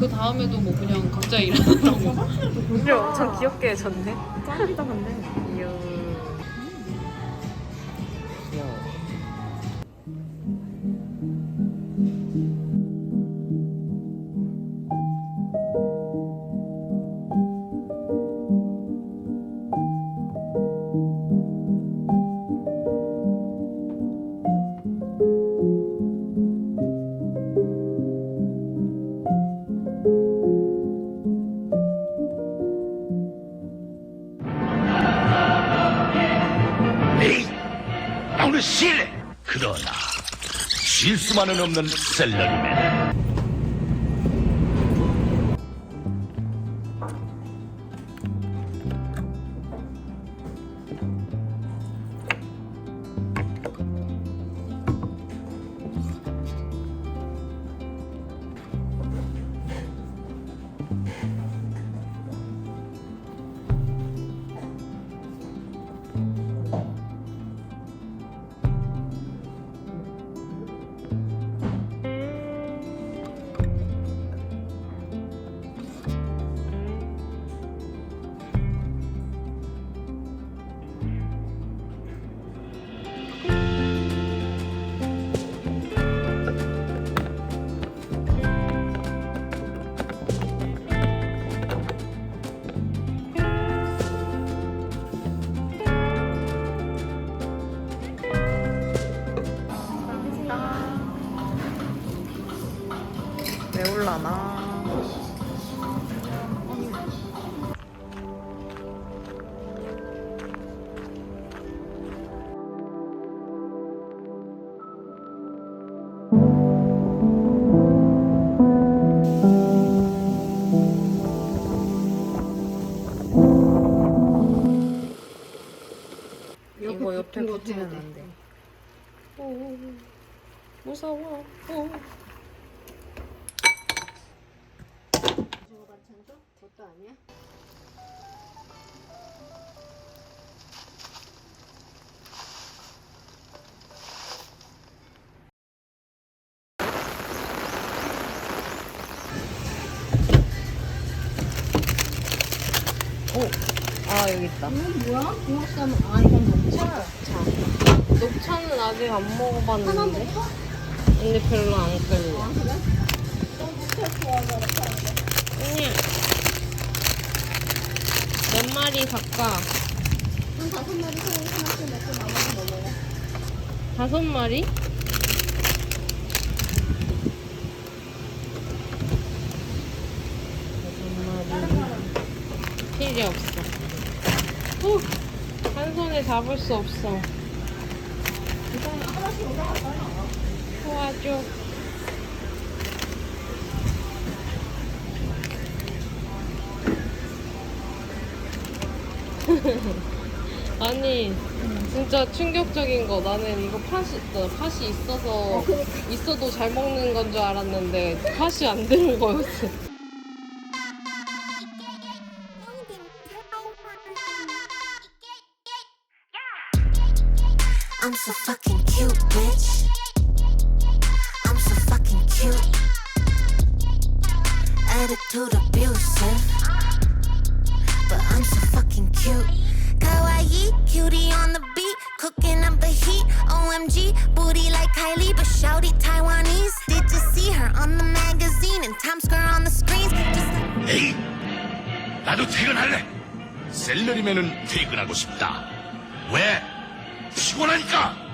그 다음에도 뭐 그냥 각자 일하느라고. 문제 엄청 귀엽게 해줬네. 짱이다 근데. 이야. 귀여워. 실례. 그러나 실수만은 없는 셀러리맨. 왜 올라나? 이거 옆에 붙이면 안 돼. 오, 무서워. 오. 것도 아니야? 오, 아 여기 있다. 이건 뭐야? 붕어쌈 아 이건 녹차. 녹차는 아직 안 먹어봤는데. 먹어? 근데 별로 안 끌려. 아 그래? 너 녹차 좋아하잖아. 언니, 4마리 각각 한 다섯 마리 소고기 하나씩 나머지 먹어요. 5마리? 필요 없어. 후! 한 손에 잡을 수 없어. 일단 하나씩 올라갔잖아. 도와줘. 아니 진짜 충격적인 거 나는 이거 팥이 나 팥이 있어서 있어도 잘 먹는 건 줄 알았는데 팥이 안 드는 거였어. I'm so fucking cute, bitch. I'm so fucking cute. Attitude abusive. 나도 퇴근할래. 셀러리맨은 퇴근하고 싶다. 왜? 피곤하니까.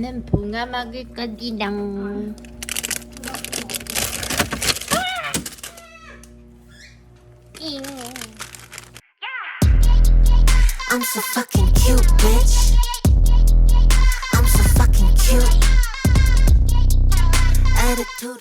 나는 봉아 먹을 거지랑. I'm so fucking cute, bitch. I'm so fucking cute. Attitude.